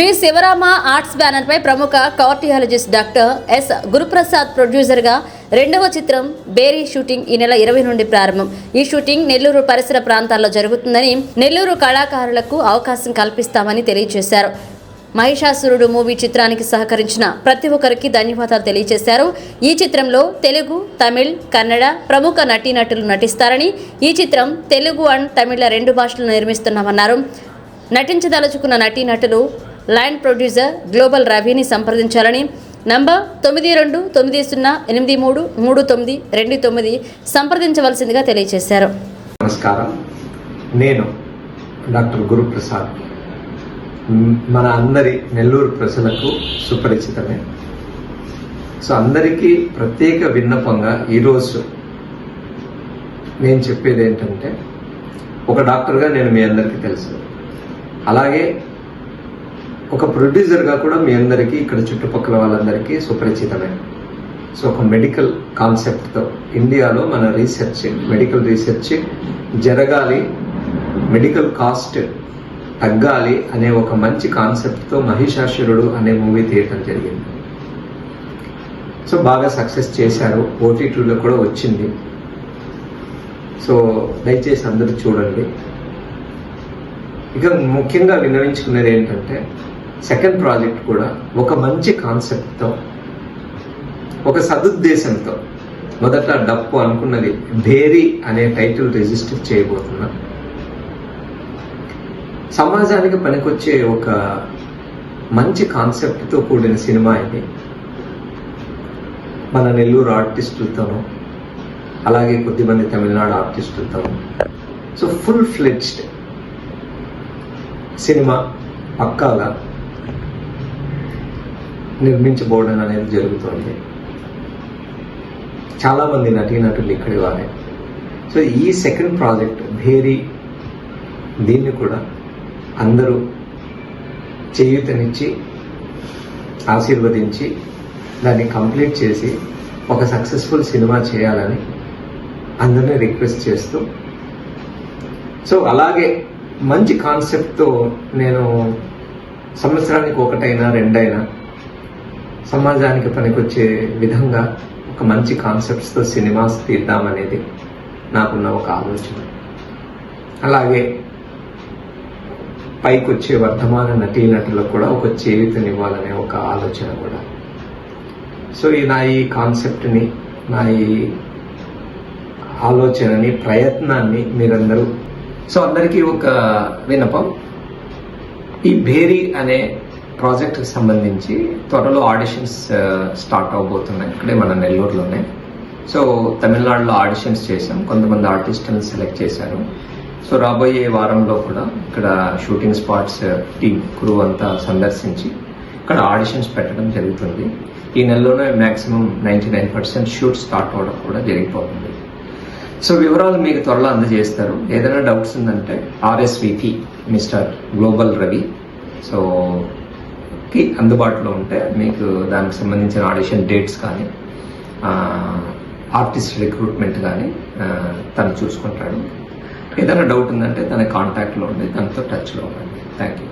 Shri Sivarama arts banner పై ప్రముఖ cardiologist doctor S. Guruprasad ప్రొడ్యూసర్గా రెండవ చిత్రం బేరీ షూటింగ్ ఈ నెల ఇరవై నుండి ప్రారంభం. ఈ షూటింగ్ నెల్లూరు పరిసర ప్రాంతాల్లో జరుగుతుందని నెల్లూరు కళాకారులకు అవకాశం కల్పిస్తామని తెలియజేశారు. మహిషాసురుడు మూవీ చిత్రానికి సహకరించిన ప్రతి ఒక్కరికి ధన్యవాదాలు తెలియజేశారు. ఈ చిత్రంలో తెలుగు తమిళ్ కన్నడ ప్రముఖ నటీనటులు నటిస్తారని ఈ చిత్రం తెలుగు అండ్ తమిళ రెండు భాషలు నిర్మిస్తున్నామన్నారు. నటించదలుచుకున్న నటీనటులు లైన్ ప్రొడ్యూసర్ గ్లోబల్ రవిని సంప్రదించాలని. నంబర్ తొమ్మిది రెండు తొమ్మిది సున్నా ఎనిమిది మూడు మూడు తొమ్మిది రెండు తొమ్మిది సంప్రదించవలసిందిగా తెలియజేశారు. నమస్కారం. నేను డాక్టర్ గురుప్రసాద్. మన అందరి నెల్లూరు ప్రజలకు సుపరిచితమే. సో అందరికీ ప్రత్యేక విన్నపంగా ఈరోజు నేను చెప్పేది ఏంటంటే ఒక డాక్టర్గా నేను మీ అందరికీ తెలుసు. అలాగే ఒక ప్రొడ్యూసర్గా కూడా మీ అందరికీ ఇక్కడ చుట్టుపక్కల వాళ్ళందరికీ సుపరిచితమే. సో ఒక మెడికల్ కాన్సెప్ట్తో ఇండియాలో మన రీసెర్చ్ మెడికల్ రీసెర్చ్ జరగాలి మెడికల్ కాస్ట్ తగ్గాలి అనే ఒక మంచి కాన్సెప్ట్తో మహిషాసురుడు అనే మూవీ తీయటం జరిగింది. సో బాగా సక్సెస్ చేశారు. ఓటీటీలో కూడా వచ్చింది. సో దయచేసి అందరూ చూడండి. ఇక ముఖ్యంగా విన్నవించుకునేది ఏంటంటే సెకండ్ ప్రాజెక్ట్ కూడా ఒక మంచి కాన్సెప్ట్తో ఒక సదుద్దేశంతో మొదట డప్పు అనుకున్నది భేరీ అనే టైటిల్ రిజిస్టర్ చేయబోతున్నా. సమాజానికి పనికొచ్చే ఒక మంచి కాన్సెప్ట్తో కూడిన సినిమా ఇది. మన నెల్లూరు ఆర్టిస్టులతోనూ అలాగే కొద్దిమంది తమిళనాడు ఆర్టిస్టులతోనూ. సో ఫుల్ ఫ్లెడ్జ్డ్ సినిమా పక్కాగా నిర్మించబోవడం అనేది జరుగుతుంది. చాలామంది నటీనటులు ఇక్కడి వారే సో ఈ సెకండ్ ప్రాజెక్ట్ భేరీ దీన్ని కూడా అందరూ చేయూతనిచ్చి ఆశీర్వదించి దాన్ని కంప్లీట్ చేసి ఒక సక్సెస్ఫుల్ సినిమా చేయాలని అందరినీ రిక్వెస్ట్ చేస్తూ సో అలాగే మంచి కాన్సెప్ట్తో నేను సంవత్సరానికి ఒకటైనా రెండైనా సమాజానికి పనికొచ్చే విధంగా ఒక మంచి కాన్సెప్ట్స్తో సినిమాస్ తీద్దామనేది నాకున్న ఒక ఆలోచన. అలాగే పైకి వచ్చే వర్ధమాన నటీనటులకు కూడా ఒక చేయూతనివ్వాలనే ఒక ఆలోచన కూడా. సో ఈ నా ఈ కాన్సెప్ట్ని నా ఈ ఆలోచనని ప్రయత్నాన్ని మీరందరూ సో అందరికీ ఒక వినపం ఈ భేరీ అనే ప్రాజెక్ట్కి సంబంధించి త్వరలో ఆడిషన్స్ స్టార్ట్ అవబోతున్నాయి. ఇక్కడే మన నెల్లూరులోనే. సో తమిళనాడులో ఆడిషన్స్ చేశాం. కొంతమంది ఆర్టిస్టులను సెలెక్ట్ చేశారు. సో రాబోయే వారంలో కూడా ఇక్కడ షూటింగ్ స్పాట్స్ టీమ్ క్రూ అంతా సందర్శించి ఇక్కడ ఆడిషన్స్ పెట్టడం జరుగుతుంది. ఈ నెలలోనే maximum ninety nine percent shoot start అవ్వడం కూడా జరిగిపోతుంది. సో వివరాలు మీకు త్వరలో అందజేస్తారు. ఏదైనా డౌట్స్ ఉందంటే RSVP mister global Ravi. So కి అందుబాటులో ఉంటే మీకు దానికి సంబంధించిన ఆడిషన్ డేట్స్ కానీ ఆర్టిస్ట్ రిక్రూట్మెంట్ కానీ తను చూసుకుంటాడు. ఏదైనా డౌట్ ఉందంటే తన కాంటాక్ట్లో ఉండి తనతో టచ్లో ఉండండి. Thank you